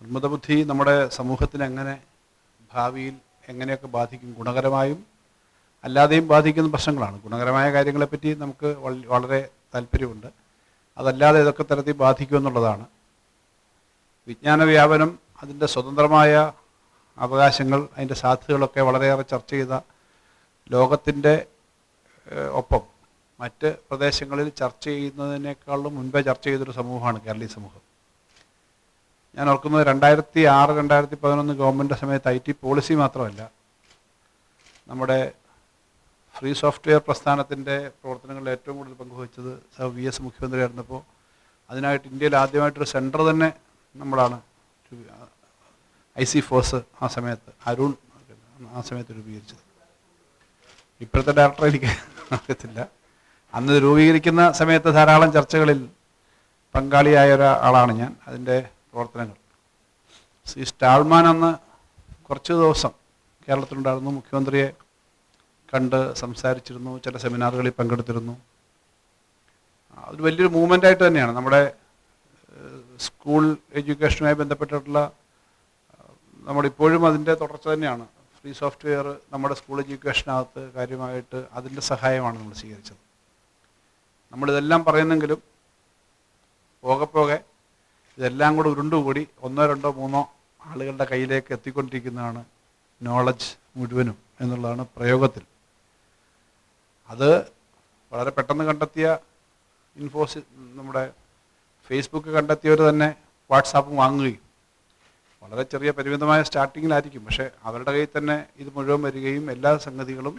നിർമ്മിത ബുദ്ധി നമ്മുടെ സമൂഹത്തിന് എങ്ങനെ ഭാവിയിൽ എങ്ങനെയൊക്കെ ബാധിക്കും ഗുണകരമായും അല്ലാതെയും ബാധിക്കുന്ന പ്രശ്നങ്ങളാണ്. ഗുണകരമായ കാര്യങ്ങളെപ്പറ്റി നമുക്ക് വളരെ താല്പര്യമുണ്ട്. അതല്ലാതെ ഇതൊക്കെ തരത്തിൽ ബാധിക്കുമെന്നുള്ളതാണ് വിജ്ഞാന വ്യാപനം അതിന്റെ സ്വതന്ത്രമായ അവകാശങ്ങൾ അതിന്റെ സാധ്യതകളൊക്കെ വളരെയേറെ ചർച്ച ചെയ്ത ലോകത്തിന്റെ ഒപ്പം മറ്റ് പ്രദേശങ്ങളിൽ ചർച്ച ചെയ്യുന്നതിനേക്കാളും മുൻപേ ചർച്ച ചെയ്തൊരു സമൂഹമാണ് കേരളീയ സമൂഹം. ഞാൻ ഓർക്കുന്നത് രണ്ടായിരത്തി ആറ് രണ്ടായിരത്തി പതിനൊന്ന് ഗവൺമെന്റ് സമയത്ത് ഐ ടി പോളിസി മാത്രമല്ല നമ്മുടെ ഫ്രീ സോഫ്റ്റ്വെയർ പ്രസ്ഥാനത്തിന്റെ പ്രവർത്തനങ്ങളിൽ ഏറ്റവും കൂടുതൽ പങ്കുവഹിച്ചത് സർ വി എസ് മുഖ്യമന്ത്രിയായിരുന്നപ്പോൾ അതിനായിട്ട് ഇന്ത്യയിൽ ആദ്യമായിട്ടൊരു സെന്റർ തന്നെ നമ്മളാണ് ഐ സി ഫോഴ്സ് ആ സമയത്ത് അരുൺ ആ സമയത്ത് രൂപീകരിച്ചത്. ഇപ്പോഴത്തെ ഡയറക്ടർ എനിക്ക് അറിയത്തില്ല. അന്ന് രൂപീകരിക്കുന്ന സമയത്ത് ധാരാളം ചർച്ചകളിൽ പങ്കാളിയായ ഒരാളാണ് ഞാൻ. അതിന്റെ പ്രവർത്തനങ്ങൾ. ശ്രീ സ്റ്റാൾമാൻ അന്ന് കുറച്ച് ദിവസം കേരളത്തിലുണ്ടായിരുന്നു. മുഖ്യമന്ത്രിയെ കണ്ട് സംസാരിച്ചിരുന്നു. ചില സെമിനാറുകളിൽ പങ്കെടുത്തിരുന്നു. അതൊരു വലിയൊരു മൂവ്മെന്റ് ആയിട്ട് തന്നെയാണ്. നമ്മുടെ സ്കൂൾ എഡ്യൂക്കേഷനുമായി ബന്ധപ്പെട്ടിട്ടുള്ള നമ്മുടെ നമ്മളിപ്പോഴും അതിന്റെ തുടർച്ച തന്നെയാണ്. ഫ്രീ സോഫ്റ്റ്വെയർ നമ്മുടെ സ്കൂൾ എഡ്യൂക്കേഷനകത്ത് കാര്യമായിട്ട് അതിന്റെ സഹായമാണ് നമ്മൾ സ്വീകരിച്ചത്. നമ്മളിതെല്ലാം പറയുന്നെങ്കിലും പോകെ പോകെ ഇതെല്ലാം കൂടെ ഉരുണ്ടുകൂടി ഒന്നോ രണ്ടോ മൂന്നോ ആളുകളുടെ കയ്യിലേക്ക് എത്തിക്കൊണ്ടിരിക്കുന്നതാണ് നോളജ് മുഴുവനും എന്നുള്ളതാണ് പ്രയോഗത്തിൽ. അത് വളരെ പെട്ടെന്ന് കണ്ടെത്തിയ ഇൻഫോസ് നമ്മുടെ ഫേസ്ബുക്ക് കണ്ടെത്തിയവർ തന്നെ വാട്സാപ്പ് വാങ്ങുകയും വളരെ ചെറിയ പരിമിതമായ സ്റ്റാർട്ടിങ്ങിലായിരിക്കും പക്ഷെ അവരുടെ കയ്യിൽ തന്നെ ഇത് മുഴുവൻ വരികയും എല്ലാ സംഗതികളും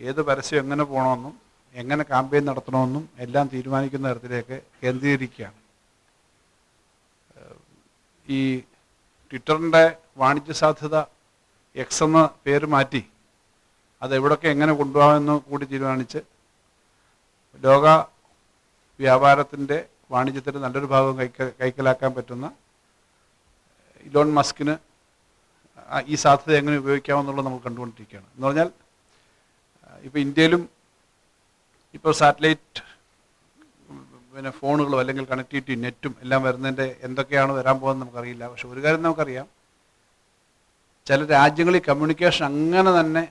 ഏത് പരസ്യം എങ്ങനെ പോകണമെന്നും എങ്ങനെ ക്യാമ്പയിൻ നടത്തണമെന്നും എല്ലാം തീരുമാനിക്കുന്ന തരത്തിലേക്ക് കേന്ദ്രീകരിക്കുകയാണ്. ഈ ട്വിറ്ററിന്റെ വാണിജ്യ സാധ്യത എക്സ് എന്ന പേര് മാറ്റി അത് എവിടൊക്കെ എങ്ങനെ കൊണ്ടുപോകാമെന്ന് കൂടി തീരുമാനിച്ച് ലോക വ്യാപാരത്തിന്റെ വാണിജ്യത്തിന്റെ നല്ലൊരു ഭാഗം കൈക്ക കൈക്കലാക്കാൻ പറ്റുന്ന ഇലോൺ മസ്കിന് ഈ സാധ്യത എങ്ങനെ ഉപയോഗിക്കാമെന്നുള്ളത് നമ്മൾ കണ്ടുകൊണ്ടിരിക്കുകയാണ്. എന്ന് പറഞ്ഞാൽ ഇപ്പോൾ ഇന്ത്യയിലും ഇപ്പോൾ സാറ്റലൈറ്റ് പിന്നെ ഫോണുകളും അല്ലെങ്കിൽ കണക്ടിവിറ്റി നെറ്റും എല്ലാം വരുന്നതിന്റെ എന്തൊക്കെയാണ് വരാൻ പോകുന്നത് നമുക്കറിയില്ല. പക്ഷെ ഒരു കാര്യം നമുക്കറിയാം. ചില രാജ്യങ്ങളിൽ കമ്മ്യൂണിക്കേഷൻ അങ്ങനെ തന്നെ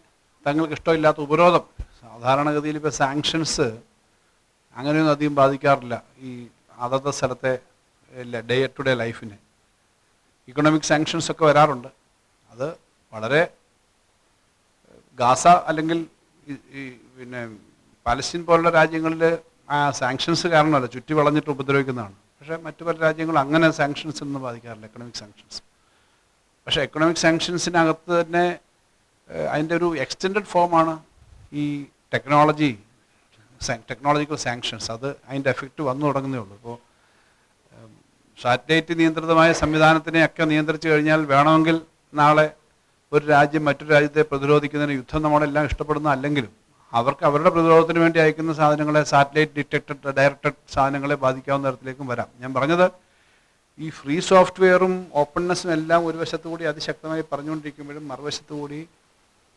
തങ്ങൾക്ക് ഇഷ്ടമില്ലാത്ത ഉപരോധം. സാധാരണഗതിയിൽ ഇപ്പോൾ സാങ്ഷൻസ് അങ്ങനെയൊന്നും അധികം ബാധിക്കാറില്ല ഈ അതത് സ്ഥലത്തെ ഡേ ടു ഡേ ലൈഫിനെ ഇക്കണോമിക് സാങ്ഷൻസ് ഒക്കെ വരാറുണ്ട്. അത് വളരെ ഗാസ അല്ലെങ്കിൽ ഈ- പിന്നെ പാലസ്തീൻ പോലുള്ള രാജ്യങ്ങളിൽ ആ സാങ്ഷൻസ് കാരണമല്ല ചുറ്റി വളഞ്ഞിട്ട് ഉപദ്രവിക്കുന്നതാണ്. പക്ഷേ മറ്റു പല രാജ്യങ്ങളും അങ്ങനെ സാങ്ഷൻസ് ഒന്നും ബാധിക്കാറില്ല എക്കണോമിക് സാങ്ഷൻസ് പക്ഷേ എക്കണോമിക് സാങ്ഷൻസിനകത്ത് തന്നെ അതിന്റെ ഒരു എക്സ്റ്റെൻഡഡ് ഫോമാണ് ഈ ടെക്നോളജി ടെക്നോളജിക്കൽ സാങ്ഷൻസ് അത് അതിന്റെ എഫക്റ്റ് വന്നു തുടങ്ങുന്നേ ഉള്ളൂ. ഇപ്പോൾ സാറ്റലൈറ്റ് നിയന്ത്രിതമായ സംവിധാനത്തിനെയൊക്കെ നിയന്ത്രിച്ചു കഴിഞ്ഞാൽ വേണമെങ്കിൽ നാളെ ഒരു രാജ്യം മറ്റൊരു രാജ്യത്തെ പ്രതിരോധിക്കുന്നതിന് യുദ്ധം നമ്മളെല്ലാം ഇഷ്ടപ്പെടുന്ന അല്ലെങ്കിലും അവർക്ക് അവരുടെ പ്രതിരോധത്തിന് വേണ്ടി അയക്കുന്ന സാധനങ്ങളെ സാറ്റലൈറ്റ് ഡിറ്റക്ടഡ് ഡയറക്ടഡ് സാധനങ്ങളെ ബാധിക്കാവുന്ന തരത്തിലേക്കും വരാം. ഞാൻ പറഞ്ഞത് ഈ ഫ്രീ സോഫ്റ്റ്വെയറും ഓപ്പൺനെസ്സും എല്ലാം ഒരു വശത്തു കൂടി അതിശക്തമായി പറഞ്ഞുകൊണ്ടിരിക്കുമ്പോഴും മറുവശത്തു കൂടി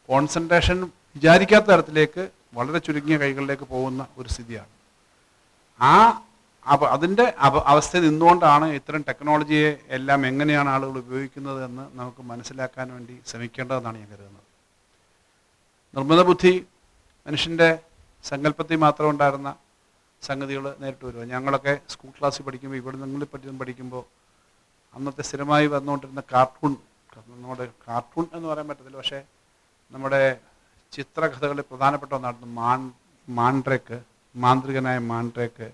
കോൺസെൻട്രേഷൻ വിചാരിക്കാത്ത തരത്തിലേക്ക് വളരെ ചുരുങ്ങിയ കൈകളിലേക്ക് പോകുന്ന ഒരു സ്ഥിതിയാണ്. ആ അപ്പോൾ അതിന്റെ അവസ്ഥ നിന്നുകൊണ്ടാണ് ഇത്തരം ടെക്നോളജിയെ എല്ലാം എങ്ങനെയാണ് ആളുകൾ ഉപയോഗിക്കുന്നത് എന്ന് നമുക്ക് മനസ്സിലാക്കാൻ വേണ്ടി ശ്രമിക്കേണ്ടതെന്നാണ് ഞാൻ കരുതുന്നത്. നിർമ്മിത ബുദ്ധി മനുഷ്യന്റെ സങ്കല്പത്തിൽ മാത്രം ഉണ്ടായിരുന്ന സംഗതികൾ നേരിട്ട് വരുക ഞങ്ങളൊക്കെ സ്കൂൾ ക്ലാസ്സിൽ പഠിക്കുമ്പോൾ ഇവിടെ നിങ്ങളിൽ പറ്റിയും പഠിക്കുമ്പോൾ അന്നത്തെ സ്ഥിരമായി വന്നുകൊണ്ടിരുന്ന കാർട്ടൂൺ നമ്മുടെ കാർട്ടൂൺ എന്ന് പറയാൻ പറ്റത്തില്ല. പക്ഷേ നമ്മുടെ ചിത്രകഥകളിൽ പ്രധാനപ്പെട്ട ഒന്നായിരുന്നു മാൻ മാൻഡ്രേക്ക് മാന്ത്രികനായ മാൻഡ്രേക്ക്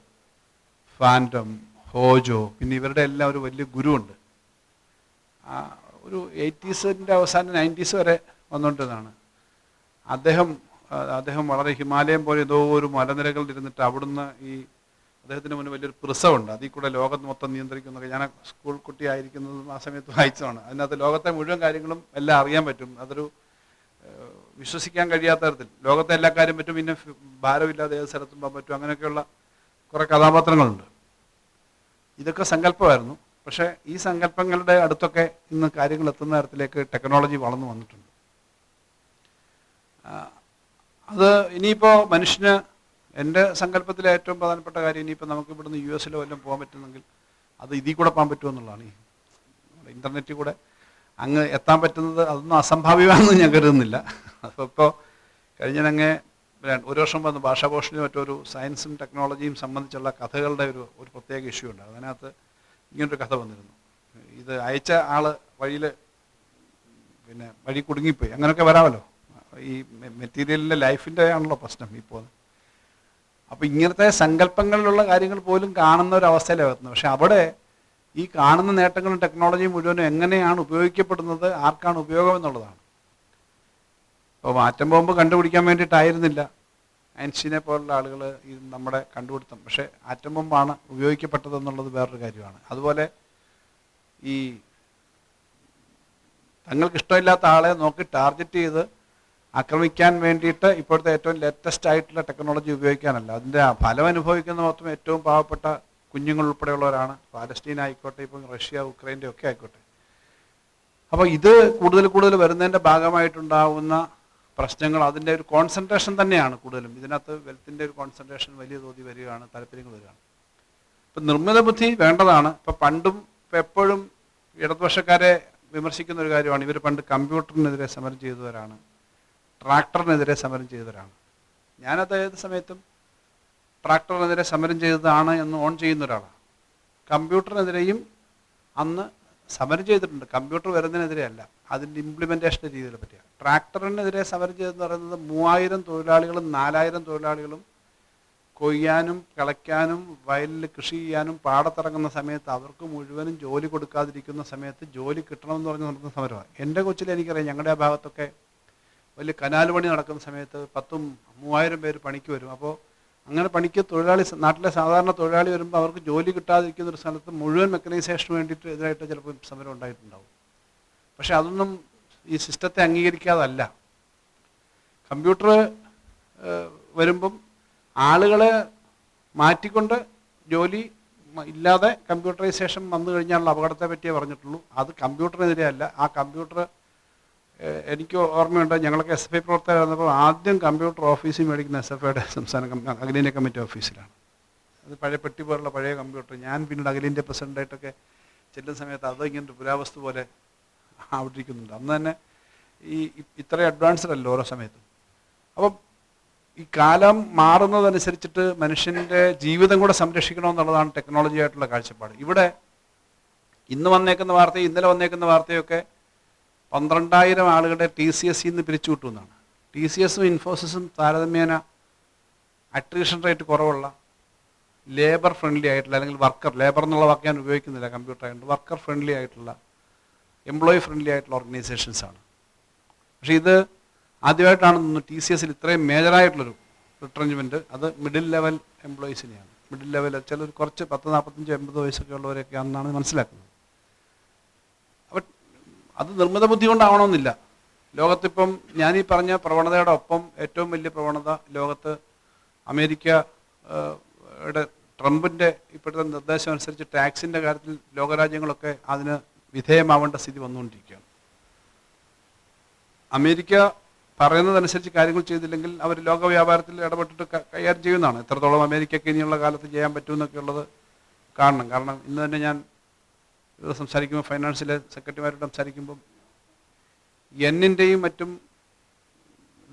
ഫാന്റം ഹോജോ പിന്നെ ഇവരുടെ എല്ലാം ഒരു വലിയ ഗുരുവുണ്ട്. ഒരു എയ്റ്റീസിന്റെ അവസാനം നയന്റീസ് വരെ വന്നുകൊണ്ടിരുന്നതാണ്. അദ്ദേഹം അദ്ദേഹം വളരെ ഹിമാലയം പോലെ ഏതോ ഒരു മലനിരകളിൽ ഇരുന്നിട്ട് അവിടുന്ന് ഈ അദ്ദേഹത്തിന് മുന്നിൽ വലിയൊരു പ്രിസവുണ്ട് അതിൽ കൂടെ ലോകം മൊത്തം നിയന്ത്രിക്കുന്നൊക്കെ ഞാൻ സ്കൂൾ കുട്ടിയായിരിക്കുന്നതും ആ സമയത്ത് വായിച്ചതാണ്. അതിനകത്ത് ലോകത്തെ മുഴുവൻ കാര്യങ്ങളും എല്ലാം അറിയാൻ പറ്റും. അതൊരു വിശ്വസിക്കാൻ കഴിയാത്ത തരത്തിൽ. ലോകത്തെ എല്ലാ കാര്യം പറ്റും. പിന്നെ ഭാരമില്ലാതെ ഏത് സ്ഥലത്തും പോകാൻ പറ്റും. അങ്ങനെയൊക്കെയുള്ള കുറേ കഥാപാത്രങ്ങളുണ്ട്. ഇതൊക്കെ സങ്കല്പമായിരുന്നു. പക്ഷേ ഈ സങ്കല്പങ്ങളുടെ അടുത്തൊക്കെ ഇന്ന് കാര്യങ്ങൾ എത്തുന്ന തരത്തിലേക്ക് ടെക്നോളജി വളർന്നു വന്നിട്ടുണ്ട്. അത് ഇനിയിപ്പോൾ മനുഷ്യന് എന്റെ സങ്കല്പത്തിലെ ഏറ്റവും പ്രധാനപ്പെട്ട കാര്യം ഇനിയിപ്പോൾ നമുക്ക് ഇവിടുന്ന് യു എസിലോ വല്ലതും പോകാൻ പറ്റുന്നെങ്കിൽ അത് ഇതിൽ കൂടെ പോകാൻ പറ്റുമെന്നുള്ളതാണ് ഈ ഇന്റർനെറ്റിൽ കൂടെ അങ്ങ് എത്താൻ പറ്റുന്നത് അതൊന്നും അസംഭാവ്യമാണെന്ന് ഞാൻ കരുതുന്നില്ല. അപ്പോൾ ഇപ്പോൾ കഴിഞ്ഞങ്ങ് ഒരു വർഷം വന്ന് ഭാഷാഭൂഷണിയും മറ്റൊരു സയൻസും ടെക്നോളജിയും സംബന്ധിച്ചുള്ള കഥകളുടെ ഒരു ഒരു പ്രത്യേക ഇഷ്യൂ ഉണ്ട്. അതിനകത്ത് ഇങ്ങനൊരു കഥ വന്നിരുന്നു. ഇത് അയച്ച ആൾ വഴിയിൽ പിന്നെ വഴി കുടുങ്ങിപ്പോയി. അങ്ങനെയൊക്കെ വരാമല്ലോ. ഈ മെറ്റീരിയലിന്റെ ലൈഫിന്റെ ആണല്ലോ പ്രശ്നം ഇപ്പോൾ അപ്പോൾ ഇങ്ങനത്തെ സങ്കല്പങ്ങളിലുള്ള കാര്യങ്ങൾ പോലും കാണുന്ന ഒരു അവസ്ഥയിലാണ് വരുന്നത്. പക്ഷെ അവിടെ ഈ കാണുന്ന നേട്ടങ്ങളും ടെക്നോളജിയും മുഴുവനും എങ്ങനെയാണ് ഉപയോഗിക്കപ്പെടുന്നത് ആർക്കാണ് ഉപയോഗം എന്നുള്ളതാണ്. അപ്പോൾ മാറ്റം ബോംബ് കണ്ടുപിടിക്കാൻ വേണ്ടിയിട്ടായിരുന്നില്ല ഐൻസ്റ്റീനെ പോലുള്ള ആളുകൾ ഈ നമ്മുടെ കണ്ടുപിടുത്തം. പക്ഷേ ആറ്റം ബോംബാണ് ഉപയോഗിക്കപ്പെട്ടതെന്നുള്ളത് വേറൊരു കാര്യമാണ്. അതുപോലെ ഈ തങ്ങൾക്ക് ഇഷ്ടമില്ലാത്ത ആളെ നോക്കി ടാർഗറ്റ് ചെയ്ത് ആക്രമിക്കാൻ വേണ്ടിയിട്ട് ഇപ്പോഴത്തെ ഏറ്റവും ലേറ്റസ്റ്റ് ആയിട്ടുള്ള ടെക്നോളജി ഉപയോഗിക്കാനല്ല. അതിന്റെ ഫലം അനുഭവിക്കുന്ന മൊത്തം ഏറ്റവും പാവപ്പെട്ട കുഞ്ഞുങ്ങൾ ഉൾപ്പെടെയുള്ളവരാണ്. പാലസ്തീൻ ആയിക്കോട്ടെ ഇപ്പം റഷ്യ ഉക്രൈന്റെ ഒക്കെ ആയിക്കോട്ടെ. അപ്പോൾ ഇത് കൂടുതൽ കൂടുതൽ വരുന്നതിന്റെ ഭാഗമായിട്ടുണ്ടാവുന്ന പ്രശ്നങ്ങൾ അതിന്റെ ഒരു കോൺസെൻട്രേഷൻ തന്നെയാണ് കൂടുതലും. ഇതിനകത്ത് വെൽത്തിന്റെ ഒരു കോൺസെൻട്രേഷൻ വലിയ തോതിൽ വരികയാണ് താല്പര്യങ്ങൾ വരികയാണ്. ഇപ്പം നിർമ്മിത ബുദ്ധി വേണ്ടതാണ്. ഇപ്പം പണ്ടും എപ്പോഴും ഇടതുപക്ഷക്കാരെ വിമർശിക്കുന്ന ഒരു കാര്യമാണ്. ഇവർ പണ്ട് കമ്പ്യൂട്ടറിനെതിരെ സമരം ചെയ്തവരാണ്. ട്രാക്ടറിനെതിരെ സമരം ചെയ്തവരാണ്. ഞാനത് ഏത് സമയത്തും ട്രാക്ടറിനെതിരെ സമരം ചെയ്തതാണ് എന്ന് ഓൺ ചെയ്യുന്ന ഒരാളാണ്. കമ്പ്യൂട്ടറിനെതിരെയും അന്ന് സമരം ചെയ്തിട്ടുണ്ട്. കമ്പ്യൂട്ടർ വരുന്നതിനെതിരെ അല്ല അതിന്റെ ഇംപ്ലിമെന്റേഷന്റെ രീതിയിൽ പറ്റിയാണ്. ട്രാക്ടറിനെതിരെ സമരം ചെയ്തെന്ന് പറയുന്നത് മൂവായിരം തൊഴിലാളികളും നാലായിരം തൊഴിലാളികളും കൊയ്യാനും കിളയ്ക്കാനും വയലിൽ കൃഷി ചെയ്യാനും പാടത്തിറങ്ങുന്ന സമയത്ത് അവർക്ക് മുഴുവനും ജോലി കൊടുക്കാതിരിക്കുന്ന സമയത്ത് ജോലി കിട്ടണമെന്ന് പറഞ്ഞ് നടത്തുന്ന സമരമാണ്. എന്റെ കൊച്ചിൽ എനിക്കറിയാം ഞങ്ങളുടെ ആ ഭാഗത്തൊക്കെ വലിയ കനാൽ പണി നടക്കുന്ന സമയത്ത് പത്തും മൂവായിരം പേര് പണിക്ക് വരും. അപ്പോൾ അങ്ങനെ പണിക്ക് തൊഴിലാളി നാട്ടിലെ സാധാരണ തൊഴിലാളി വരുമ്പോൾ അവർക്ക് ജോലി കിട്ടാതിരിക്കുന്ന ഒരു സ്ഥലത്ത് മുഴുവൻ മെക്കനൈസേഷന് വേണ്ടിയിട്ട് എതിരായിട്ട് ചിലപ്പോൾ സമരം ഉണ്ടായിട്ടുണ്ടാവും. പക്ഷെ അതൊന്നും ഈ സിസ്റ്റത്തെ അംഗീകരിക്കാതല്ല. കമ്പ്യൂട്ടർ വരുമ്പം ആളുകളെ മാറ്റിക്കൊണ്ട് ജോലി ഇല്ലാതെ കമ്പ്യൂട്ടറൈസേഷൻ വന്നു കഴിഞ്ഞാലുള്ള അപകടത്തെ പറ്റിയേ പറഞ്ഞിട്ടുള്ളൂ. അത് കമ്പ്യൂട്ടറിനെതിരെ അല്ല. ആ കമ്പ്യൂട്ടർ എനിക്ക് ഓർമ്മയുണ്ട് ഞങ്ങളൊക്കെ എസ് എഫ് ഐ പ്രവർത്തകരായിരുന്നപ്പോൾ ആദ്യം കമ്പ്യൂട്ടർ ഓഫീസിൽ മേടിക്കുന്ന എസ് എഫ് ഐയുടെ സംസ്ഥാന അഖിലേന്ത്യ കമ്മിറ്റി ഓഫീസിലാണ് അത് പഴയ പെട്ടി പോലുള്ള പഴയ കമ്പ്യൂട്ടർ ഞാൻ പിന്നീട് അഖിലേന്ത്യ പ്രസിഡന്റായിട്ടൊക്കെ ചെല്ലുന്ന സമയത്ത് അത് ഇങ്ങനെ പുരാവസ്തു പോലെ ആവിട്ടിരിക്കുന്നുണ്ട്. അന്ന് തന്നെ ഈ ഇത്ര അഡ്വാൻസ്ഡ് അല്ല ഓരോ സമയത്തും. അപ്പം ഈ കാലം മാറുന്നതനുസരിച്ചിട്ട് മനുഷ്യന്റെ ജീവിതം കൂടെ സംരക്ഷിക്കണമെന്നുള്ളതാണ് ടെക്നോളജി ആയിട്ടുള്ള കാഴ്ചപ്പാട്. ഇവിടെ ഇന്ന് വന്നേക്കുന്ന വാർത്തയും ഇന്നലെ വന്നേക്കുന്ന വാർത്തയൊക്കെ പന്ത്രണ്ടായിരം ആളുകളുടെ ടി സി എസ് നിന്ന് പിരിച്ചു എന്നാണ് ടി സി എസും ഇൻഫോസിസും താരതമ്യേന അട്രീഷൻ റേറ്റ് കുറവുള്ള ലേബർ ഫ്രണ്ട്ലി ആയിട്ടുള്ള അല്ലെങ്കിൽ വർക്കർ ലേബർ എന്നുള്ള വാക്ക് ഞാൻ ഉപയോഗിക്കുന്നില്ല കമ്പ്യൂട്ടർ ആയതുകൊണ്ട്. വർക്കർ ഫ്രണ്ട്ലി ആയിട്ടുള്ള എംപ്ലോയി ഫ്രണ്ട്ലി ആയിട്ടുള്ള ഓർഗനൈസേഷൻസ് ആണ്. പക്ഷേ ഇത് ആദ്യമായിട്ടാണ് തോന്നുന്നു ടി സി എസിൽ ഇത്രയും മേജറായിട്ടുള്ളൊരു റിട്രഞ്ച്മെന്റ് അത് മിഡിൽ ലെവൽ എംപ്ലോയീസിനെയാണ് മിഡിൽ ലെവൽ ചില കുറച്ച് പത്ത് നാൽപ്പത്തഞ്ച് എൺപത് വയസ്സൊക്കെ ഉള്ളവരൊക്കെ ആണെന്നാണ് മനസ്സിലാക്കുന്നത്. അത് നിർമ്മിത ബുദ്ധി കൊണ്ടാവണമെന്നില്ല. ലോകത്തിപ്പം ഞാൻ ഈ പറഞ്ഞ പ്രവണതയുടെ ഒപ്പം ഏറ്റവും വലിയ പ്രവണത ലോകത്ത് അമേരിക്ക യുടെ ട്രംപിന്റെ ഇപ്പോഴത്തെ നിർദ്ദേശം അനുസരിച്ച് ടാക്സിന്റെ കാര്യത്തിൽ ലോകരാജ്യങ്ങളൊക്കെ അതിന് വിധേയമാവേണ്ട സ്ഥിതി വന്നുകൊണ്ടിരിക്കുകയാണ്. അമേരിക്ക പറയുന്നതനുസരിച്ച് കാര്യങ്ങൾ ചെയ്തില്ലെങ്കിൽ അവർ ലോക വ്യാപാരത്തിൽ ഇടപെട്ടിട്ട് കൈകാര്യം ചെയ്യുന്നതാണ്. എത്രത്തോളം അമേരിക്കയ്ക്ക് ഇനിയുള്ള കാലത്ത് ചെയ്യാൻ പറ്റുമെന്നൊക്കെ ഉള്ളത് കാണണം. കാരണം ഇന്ന് തന്നെ ഞാൻ സംസാരിക്കുമ്പോൾ ഫൈനാൻസിലെ സെക്രട്ടറിമാരോട് സംസാരിക്കുമ്പം എന്നിന്റെയും മറ്റും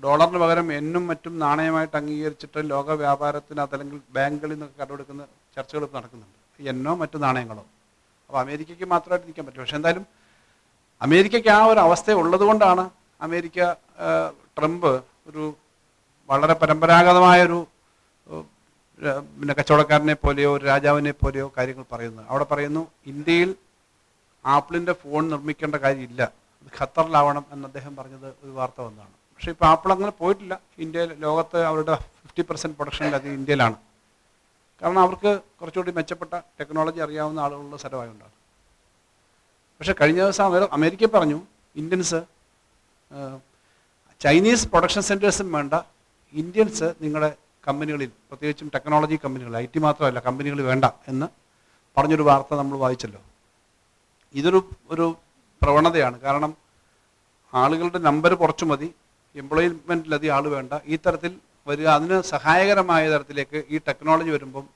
ഡോളറിന് പകരം എന്നും മറ്റും നാണയമായിട്ട് അംഗീകരിച്ചിട്ട് ലോക വ്യാപാരത്തിനകത്ത് അല്ലെങ്കിൽ ബാങ്കുകളിൽ നിന്നൊക്കെ കടമെടുക്കുന്ന ചർച്ചകൾ ഇപ്പോൾ നടക്കുന്നുണ്ട്. എന്നോ മറ്റു നാണയങ്ങളോ. അപ്പോൾ അമേരിക്കയ്ക്ക് മാത്രമായിട്ട് നിൽക്കാൻ പറ്റും പക്ഷെ എന്തായാലും അമേരിക്കയ്ക്ക് ആ ഒരു അവസ്ഥ ഉള്ളതുകൊണ്ടാണ് അമേരിക്ക ട്രംപ് ഒരു വളരെ പരമ്പരാഗതമായൊരു പിന്നെ കച്ചവടക്കാരനെ പോലെയോ ഒരു രാജാവിനെ പോലെയോ കാര്യങ്ങൾ പറയുന്നത്. അവിടെ പറയുന്നു ഇന്ത്യയിൽ ആപ്പിളിന്റെ ഫോൺ നിർമ്മിക്കേണ്ട കാര്യമില്ല. അത് ഖത്തറിലാവണം എന്ന് അദ്ദേഹം പറഞ്ഞത് ഒരു വാർത്ത വന്നതാണ്. പക്ഷേ ഇപ്പോൾ ആപ്പിൾ അങ്ങനെ പോയിട്ടില്ല. ഇന്ത്യയിൽ ലോകത്ത് അവരുടെ ഫിഫ്റ്റി പെർസെന്റ് പ്രൊഡക്ഷൻ അത് ഇന്ത്യയിലാണ്. കാരണം അവർക്ക് കുറച്ചുകൂടി മെച്ചപ്പെട്ട ടെക്നോളജി അറിയാവുന്ന ആളുകളുള്ള ഉണ്ടാകും പക്ഷെ കഴിഞ്ഞ ദിവസം അവർ അമേരിക്ക പറഞ്ഞു ഇന്ത്യൻസ് ചൈനീസ് പ്രൊഡക്ഷൻ സെന്റേഴ്സും വേണ്ട. ഇന്ത്യൻസ് നിങ്ങളുടെ കമ്പനികളിൽ പ്രത്യേകിച്ചും ടെക്നോളജി കമ്പനികൾ ഐ ടി മാത്രമല്ല കമ്പനികൾ വേണ്ട എന്ന് പറഞ്ഞൊരു വാർത്ത നമ്മൾ വായിച്ചല്ലോ. ഇതൊരു ഒരു പ്രവണതയാണ്. കാരണം ആളുകളുടെ നമ്പർ കുറച്ച് മതി എംപ്ലോയ്മെന്റിലധികം ആൾ വേണ്ട. ഈ തരത്തിൽ വരിക അതിന് സഹായകരമായ തരത്തിലേക്ക് ഈ ടെക്നോളജി വരുമ്പം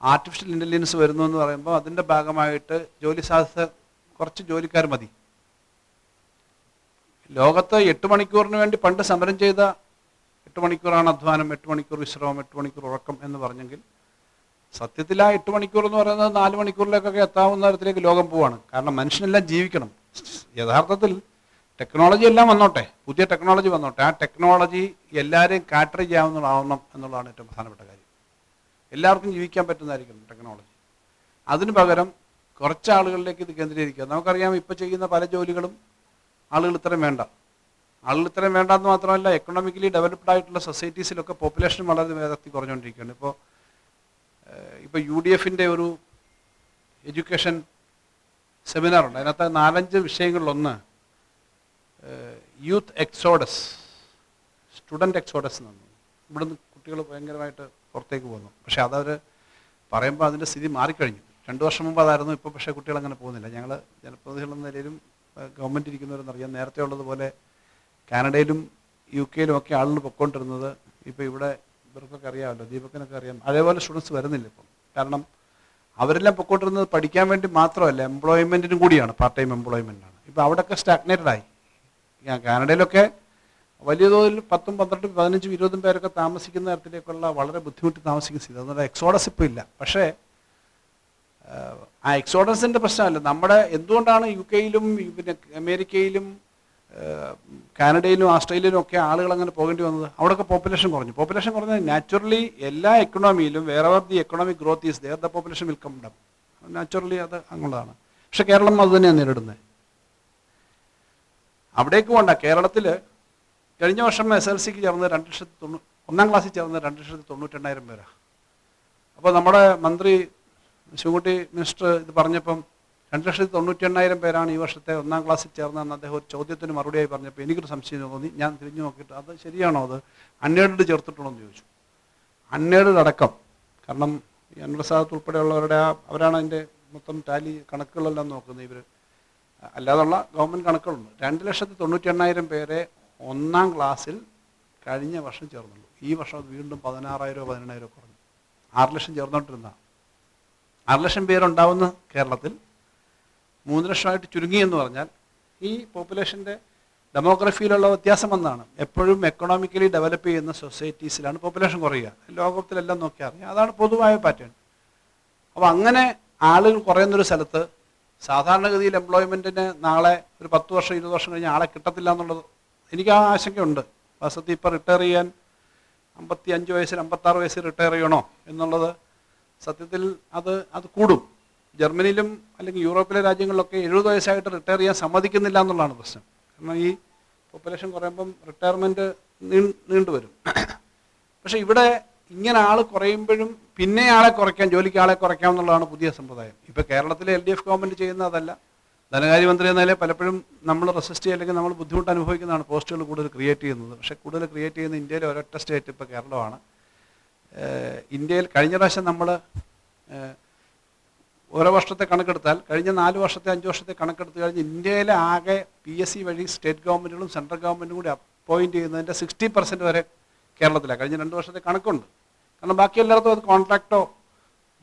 ആർട്ടിഫിഷ്യൽ ഇന്റലിജൻസ് വരുന്നു എന്ന് പറയുമ്പോൾ അതിന്റെ ഭാഗമായിട്ട് ജോലി സാധ്യത കുറച്ച് ജോലിക്കാർ മതി. ലോകത്ത് എട്ട് മണിക്കൂറിന് വേണ്ടി പണ്ട് സമരം ചെയ്ത എട്ട് മണിക്കൂറാണ് അധ്വാനം എട്ട് മണിക്കൂർ വിശ്രമം എട്ട് മണിക്കൂർ ഉറക്കം എന്ന് പറഞ്ഞെങ്കിൽ സത്യത്തിൽ ആ എട്ട് മണിക്കൂർ എന്ന് പറയുന്നത് നാല് മണിക്കൂറിലേക്കൊക്കെ എത്താവുന്ന തരത്തിലേക്ക് ലോകം പോവാണ്. കാരണം മനുഷ്യനെല്ലാം ജീവിക്കണം. യഥാർത്ഥത്തിൽ ടെക്നോളജി എല്ലാം വന്നോട്ടെ. പുതിയ ടെക്നോളജി വന്നോട്ടെ. ആ ടെക്നോളജി എല്ലാവരെയും കാറ്റർ ചെയ്യാവുന്നതാവണം എന്നുള്ളതാണ് ഏറ്റവും പ്രധാനപ്പെട്ട കാര്യം. എല്ലാവർക്കും ജീവിക്കാൻ പറ്റുന്നതായിരിക്കണം ടെക്നോളജി അതിനു പകരം കുറച്ച് ആളുകളിലേക്ക് ഇത് കേന്ദ്രീകരിക്കുക. നമുക്കറിയാം ഇപ്പോൾ ചെയ്യുന്ന പല ജോലികളും ആളുകൾ ഇത്രയും വേണ്ട. ആളുകൾ ഇത്രയും വേണ്ടെന്ന് മാത്രമല്ല എക്കണോമിക്കലി ഡെവലപ്ഡ് ആയിട്ടുള്ള സൊസൈറ്റീസിലൊക്കെ പോപ്പുലേഷൻ വളരെ വേഗത്തിൽ കുറഞ്ഞുകൊണ്ടിരിക്കുകയാണ്. ഇപ്പോൾ ഇപ്പോൾ യു ഡി എഫിന്റെ ഒരു എഡ്യൂക്കേഷൻ സെമിനാറുണ്ട്. അതിനകത്ത് നാലഞ്ച് വിഷയങ്ങളിലൊന്ന് യൂത്ത് എക്സോഡസ് സ്റ്റുഡന്റ് എക്സോഡസ് എന്നാണ് ഇവിടുന്ന് കുട്ടികൾ ഭയങ്കരമായിട്ട് പുറത്തേക്ക് പോകുന്നു. പക്ഷെ അതവർ പറയുമ്പോൾ അതിന്റെ സ്ഥിതി മാറിക്കഴിഞ്ഞു. രണ്ട് വർഷം മുമ്പ് അതായിരുന്നു ഇപ്പോൾ പക്ഷേ കുട്ടികൾ അങ്ങനെ പോകുന്നില്ല. ഞങ്ങൾ ജനപ്രതിനിധികളെന്ന നിലയിലും ഗവൺമെന്റ് ഇരിക്കുന്നവരെന്നറിയാം നേരത്തെ ഉള്ളതുപോലെ കാനഡയിലും യു കെയിലും ഒക്കെ ആളുകൾ പൊയ്ക്കൊണ്ടിരുന്നത് ഇപ്പോൾ ഇവിടെ ഇവർക്കൊക്കെ അറിയാമല്ലോ ദീപക്കിനൊക്കെ അറിയാം. അതേപോലെ സ്റ്റുഡൻസ് വരുന്നില്ല ഇപ്പം. കാരണം അവരെല്ലാം പൊക്കോട്ടിരുന്നത് പഠിക്കാൻ വേണ്ടി മാത്രമല്ല എംപ്ലോയ്മെന്റിനും കൂടിയാണ് പാർട്ട് ടൈം എംപ്ലോയ്മെന്റാണ് ഇപ്പോൾ അവിടെയൊക്കെ സ്റ്റാഗ്നേറ്റഡ് ആയി. കാനഡയിലൊക്കെ വലിയ തോതിൽ പത്തും പന്ത്രണ്ടും പതിനഞ്ചും ഇരുപതും പേരൊക്കെ താമസിക്കുന്ന തരത്തിലേക്കുള്ള വളരെ ബുദ്ധിമുട്ടി താമസിക്കുന്ന സ്ഥിതി. അതുകൊണ്ട് എക്സോഡസ് ഇപ്പോൾ ഇല്ല. പക്ഷേ ആ എക്സോഡസിന്റെ പ്രശ്നമല്ല. നമ്മുടെ എന്തുകൊണ്ടാണ് യു കെയിലും പിന്നെ അമേരിക്കയിലും കാനഡയിലും ഓസ്ട്രേലിയയിലും ഒക്കെ ആളുകൾ അങ്ങനെ പോകേണ്ടി വന്നത് അവിടെയൊക്കെ പോപ്പുലേഷൻ കുറഞ്ഞു. പോപ്പുലേഷൻ കുറഞ്ഞാൽ നാച്ചുറലി എല്ലാ എക്കണോമിയിലും wherever the economic growth is there the population will come down naturally അത് അങ്ങുള്ളതാണ് പക്ഷെ കേരളം അത് തന്നെയാണ് നേരിടുന്നത്. അവിടേക്ക് പോകണ്ട കേരളത്തിൽ കഴിഞ്ഞ വർഷം എസ് എൽ സിക്ക് ചേർന്ന് രണ്ട് ലക്ഷത്തി തൊണ്ണൂ ഒന്നാം ക്ലാസ്സിൽ ചേർന്ന് രണ്ട് ലക്ഷത്തി തൊണ്ണൂറ്റെണ്ണായിരം പേരാണ് അപ്പോൾ നമ്മുടെ മന്ത്രി ശിവകുട്ടി മിനിസ്റ്റർ ഇത് പറഞ്ഞപ്പം രണ്ട് ലക്ഷത്തി തൊണ്ണൂറ്റി എണ്ണായിരം പേരാണ് ഈ വർഷത്തെ ഒന്നാം ക്ലാസ്സിൽ ചേർന്നതെന്ന് അദ്ദേഹം ഒരു ചോദ്യത്തിന് മറുപടിയായി പറഞ്ഞപ്പോൾ എനിക്കൊരു സംശയം തോന്നി. ഞാൻ തിരിഞ്ഞു നോക്കിയിട്ട് അത് ശരിയാണോ അത്? അൺഎയ്ഡഡ് ചേർത്തിട്ടുണ്ടോ എന്ന് ചോദിച്ചു. അൺഎയ്ഡഡ് അടക്കം കാരണം ഈ അൻവസാദത്ത് ഉൾപ്പെടെയുള്ളവരുടെ ആ അവരാണ് അതിന്റെ മൊത്തം ടാലി കണക്കുകളെല്ലാം നോക്കുന്നത് ഇവർ അല്ലാതുള്ള ഗവൺമെന്റ് കണക്കുകളുണ്ട്. രണ്ട് ലക്ഷത്തി തൊണ്ണൂറ്റി എണ്ണായിരം പേരെ ഒന്നാം ക്ലാസ്സിൽ കഴിഞ്ഞ വർഷം ചേർന്നുള്ളൂ. ഈ വർഷം അത് വീണ്ടും പതിനാറായിരോ പതിനെണ്ണായിരോ കുറഞ്ഞു. ആറ് ലക്ഷം ചേർന്നോണ്ടിരുന്ന ആറ് ലക്ഷം പേരുണ്ടാവുന്ന കേരളത്തിൽ മൂന്ന് ലക്ഷമായിട്ട് ചുരുങ്ങി എന്ന് പറഞ്ഞാൽ ഈ പോപ്പുലേഷന്റെ ഡെമോഗ്രഫിയിലുള്ള വ്യത്യാസം എന്നാണ് എപ്പോഴും എക്കണോമിക്കലി ഡെവലപ്പ് ചെയ്യുന്ന സൊസൈറ്റീസിലാണ് പോപ്പുലേഷൻ കുറയുക. ലോകത്തിലെല്ലാം നോക്കിയാൽ അറിയാം. അതാണ് പൊതുവായ പാറ്റേൺ അപ്പോൾ അങ്ങനെ ആളുകൾ കുറയുന്നൊരു സ്ഥലത്ത് സാധാരണഗതിയിൽ എംപ്ലോയ്മെന്റിന് നാളെ ഒരു പത്ത് വർഷം ഇരുപത് വർഷം കഴിഞ്ഞാൽ ആളെ കിട്ടത്തില്ല എന്നുള്ളത് എനിക്ക് ആ ആശങ്കയുണ്ട്. വാസ്തവത്തിൽ ഇപ്പോൾ റിട്ടയർ ചെയ്യാൻ അമ്പത്തി അഞ്ച് വയസ്സിൽ അമ്പത്താറ് വയസ്സിൽ റിട്ടയർ ചെയ്യണോ എന്നുള്ളത് സത്യത്തിൽ അത് അത് കൂടും. ജർമ്മനിയിലും അല്ലെങ്കിൽ യൂറോപ്പിലെ രാജ്യങ്ങളിലൊക്കെ എഴുപത് വയസ്സായിട്ട് റിട്ടയർ ചെയ്യാൻ സമ്മതിക്കുന്നില്ല എന്നുള്ളതാണ് പ്രശ്നം. കാരണം ഈ പോപ്പുലേഷൻ കുറയുമ്പം റിട്ടയർമെന്റ് നീണ്ടുവരും. പക്ഷേ ഇവിടെ ഇങ്ങനെ ആൾ കുറയുമ്പോഴും പിന്നെ ആളെ കുറയ്ക്കാം ജോലിക്ക് ആളെ കുറയ്ക്കാം എന്നുള്ളതാണ് പുതിയ സമ്പ്രദായം. ഇപ്പോൾ കേരളത്തിലെ എൽ ഡി എഫ് ഗവൺമെന്റ് ചെയ്യുന്ന അതല്ല. ധനകാര്യമന്ത്രി എന്ന നിലയിൽ പലപ്പോഴും നമ്മൾ റെസിസ്റ്റ് അല്ലെങ്കിൽ നമ്മൾ ബുദ്ധിമുട്ട് അനുഭവിക്കുന്നതാണ് പോസ്റ്റുകൾ കൂടുതൽ ക്രിയേറ്റ് ചെയ്യുന്നത്. പക്ഷേ കൂടുതൽ ക്രിയേറ്റ് ചെയ്യുന്ന ഇന്ത്യയിലെ ഒരൊറ്റ സ്റ്റേറ്റ് ഇപ്പോൾ കേരളമാണ്. ഇന്ത്യയിൽ കഴിഞ്ഞ പ്രാവശ്യം നമ്മൾ ഓരോ വർഷത്തെ കണക്കെടുത്താൽ കഴിഞ്ഞ നാല് വർഷത്തെ അഞ്ച് വർഷത്തെ കണക്കെടുത്ത് കഴിഞ്ഞ് ഇന്ത്യയിലെ ആകെ പി എസ് സി വഴി സ്റ്റേറ്റ് ഗവൺമെന്റുകളും സെൻട്രൽ ഗവൺമെന്റും കൂടി അപ്പോയിന്റ് ചെയ്യുന്നതിന്റെ സിക്സ്റ്റി പെർസെന്റ് വരെ കേരളത്തിലാണ് കഴിഞ്ഞ രണ്ട് വർഷത്തെ കണക്കുണ്ട്. കാരണം ബാക്കി എല്ലായിടത്തും അത് കോൺട്രാക്റ്റോ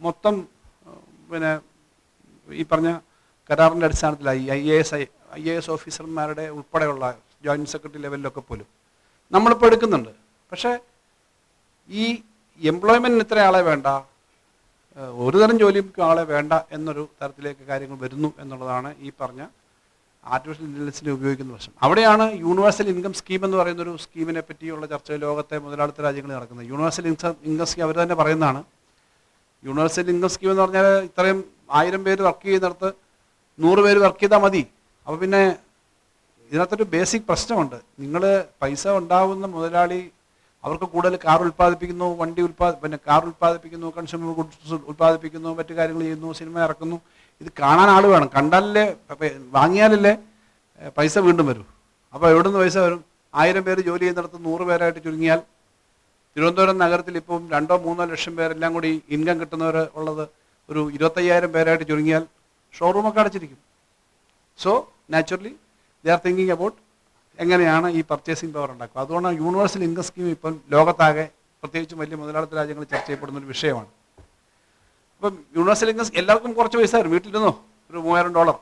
മൊത്തം പിന്നെ ഈ പറഞ്ഞ കരാറിന്റെ അടിസ്ഥാനത്തിലായി I A S I I A S ഓഫീസർമാരുടെ ഉൾപ്പെടെയുള്ള ജോയിന്റ് സെക്രട്ടറി ലെവലിലൊക്കെ പോലും നമ്മളിപ്പോൾ എടുക്കുന്നുണ്ട്. പക്ഷേ ഈ എംപ്ലോയ്മെന്റിന് ഇത്ര ആളെ വേണ്ട. ഒരു തരം ജോലിക്ക് ആളെ വേണ്ട എന്നൊരു തരത്തിലേക്ക് കാര്യങ്ങൾ വരുന്നു എന്നുള്ളതാണ് ഈ പറഞ്ഞ ആർട്ടിഫിഷ്യൽ ഇന്റലിജൻസിനെ ഉപയോഗിക്കുന്ന വശം അവിടെയാണ് യൂണിവേഴ്സൽ ഇൻകം സ്കീം എന്ന് പറയുന്ന ഒരു സ്കീമിനെ പറ്റിയുള്ള ചർച്ച ലോകത്തെ മുതലാളിത്ത രാജ്യങ്ങളിൽ നടക്കുന്നത്. യൂണിവേഴ്സൽ ഇൻകം ഇൻകം സ്കീം അവർ തന്നെ പറയുന്നതാണ്. യൂണിവേഴ്സൽ ഇൻകം സ്കീം എന്ന് പറഞ്ഞാൽ ഇത്രയും ആയിരം പേര് വർക്ക് ചെയ്യുന്നിടത്ത് നൂറ് പേര് വർക്ക് ചെയ്താൽ മതി. അപ്പോൾ പിന്നെ ഇതിനകത്തൊരു ബേസിക് പ്രശ്നമുണ്ട്. നിങ്ങൾ പൈസ ഉണ്ടാവുന്ന മുതലാളി അവർക്ക് കൂടുതൽ കാർ ഉൽപ്പാദിപ്പിക്കുന്നു വണ്ടി ഉൽപ്പാദ പിന്നെ കാർ ഉൽപ്പാദിപ്പിക്കുന്നു കൺസ്യൂമർ ഗുഡ്സ് ഉൽപ്പാദിപ്പിക്കുന്നു മറ്റു കാര്യങ്ങൾ ചെയ്യുന്നു സിനിമ ഇറക്കുന്നു. ഇത് കാണാൻ ആൾ വേണം. കണ്ടാലല്ലേ വാങ്ങിയാലല്ലേ പൈസ വീണ്ടും വരും. അപ്പോൾ എവിടെ നിന്ന് പൈസ വരും? ആയിരം പേര് ജോലി ചെയ്യുന്നിടത്ത് നൂറ് പേരായിട്ട് ചുരുങ്ങിയാൽ തിരുവനന്തപുരം നഗരത്തിൽ ഇപ്പം രണ്ടോ മൂന്നോ ലക്ഷം പേരെല്ലാം കൂടി ഇൻകം കിട്ടുന്നവർ ഉള്ളത് ഒരു ഇരുപത്തയ്യായിരം പേരായിട്ട് ചുരുങ്ങിയാൽ ഷോറൂമൊക്കെ അടച്ചിരിക്കും. So naturally they are thinking about എങ്ങനെയാണ് ഈ പർച്ചേസിംഗ് പവർ ഉണ്ടാക്കുക? അതുകൊണ്ടാണ് യൂണിവേഴ്സൽ ഇൻകം സ്കീം ഇപ്പം ലോകത്താകെ പ്രത്യേകിച്ചും വലിയ മുതലാളിത്ത രാജ്യങ്ങൾ ചർച്ച ചെയ്യപ്പെടുന്ന ഒരു വിഷയമാണ്. അപ്പം യൂണിവേഴ്സൽ ഇൻകം എല്ലാവർക്കും കുറച്ച് പൈസ തരും. വീട്ടിലിരുന്നോ? ഒരു മൂവായിരം ഡോളർ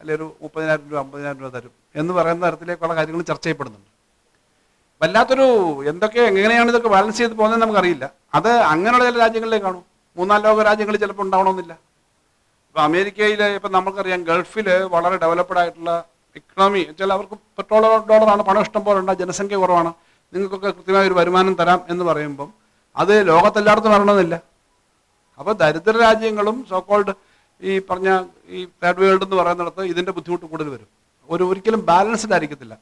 അല്ലെങ്കിൽ ഒരു മുപ്പതിനായിരം രൂപ അമ്പതിനായിരം രൂപ തരും എന്ന് പറയുന്ന തരത്തിലേക്കുള്ള കാര്യങ്ങൾ ചർച്ച ചെയ്യപ്പെടുന്നുണ്ട്. വല്ലാത്തൊരു എന്തൊക്കെ എങ്ങനെയാണ് ഇതൊക്കെ ബാലൻസ് ചെയ്ത് പോകുന്നത് നമുക്കറിയില്ല. അത് അങ്ങനെയുള്ള ചില രാജ്യങ്ങളിലേ കാണും. മൂന്നാൽ ലോക രാജ്യങ്ങളിൽ ചിലപ്പോൾ ഉണ്ടാവണമെന്നില്ല. ഇപ്പം അമേരിക്കയിൽ ഇപ്പം നമുക്കറിയാം ഗൾഫിൽ വളരെ ഡെവലപ്ഡ് ആയിട്ടുള്ള ഇക്കണോമി വെച്ചാൽ അവർക്ക് പെട്രോൾ ഡോളറാണ് പണം ഇഷ്ടം പോലെ ഉണ്ട് ജനസംഖ്യ കുറവാണ്. നിങ്ങൾക്കൊക്കെ കൃത്യമായ ഒരു വരുമാനം തരാം എന്ന് പറയുമ്പം അത് ലോകത്തെല്ലായിടത്തും വരണമെന്നില്ല. അപ്പോൾ ദരിദ്ര രാജ്യങ്ങളും സോക്കോൾഡ് ഈ പറഞ്ഞ ഈ തേർഡ് വേൾഡ് എന്ന് പറയുന്നിടത്ത് ഇതിന്റെ ബുദ്ധിമുട്ട് കൂടുതൽ വരും. ഒരു ഒരിക്കലും ബാലൻസ്ഡ് ആയിരിക്കത്തില്ല.